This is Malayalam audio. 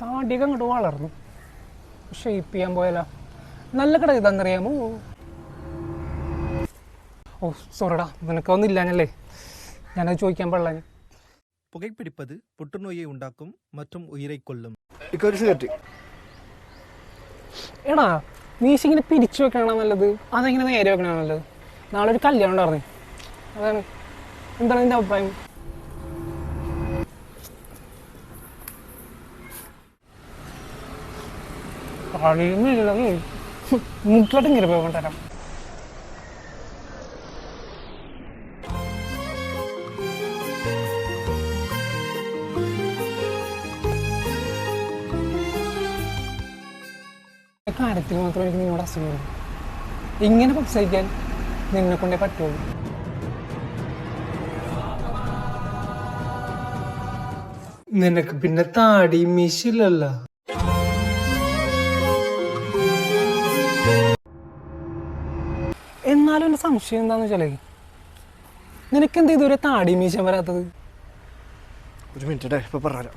താടിക അങ്ങോട്ട് വളർന്നു. ഷേപ്പ് ചെയ്യാൻ പോയാലോ? നല്ല കട ഇതെന്നറിയാമോ ഓ സോറിടാ നിനക്കൊന്നില്ലാഞ്ഞല്ലേ ഞാനത് ചോദിക്കാൻ പാടില്ല പുകയ്പിടിപ്പത് പുട്ടുനോയെ ഉണ്ടാക്കും മറ്റും ഉയരെ കൊല്ലും എടാ നീശ ഇങ്ങനെ പിരിച്ചു വെക്കണോ നല്ലത്? അതെങ്ങനെ നേരെ വെക്കണോ നല്ലത്? നാളെ ഒരു കല്യാണം ഉണ്ടായിരുന്നു അതാണ്. എന്താണ് നിന്റെ അഭിപ്രായം? മുട്ടിലോട്ട് ഇങ്ങനെ പോയി കൊണ്ടുവരാം. കാര്യത്തിൽ മാത്രം എനിക്ക് നിന്നോട് അസുഖം ഇങ്ങനെ സംസാരിക്കാൻ നിങ്ങളെ കൊണ്ടേ പറ്റുള്ളൂ. നിനക്ക് പിന്നെ താടി മീശില്ലല്ലോ. എന്നാലും എന്റെ സംശയം എന്താന്ന് വെച്ചാലേ നിനക്ക് എന്താ ഇതുവരെ താടി മീശ വരാത്തത്? ഒരു മിനിറ്റ് ഇപ്പൊ പറഞ്ഞുതരാം.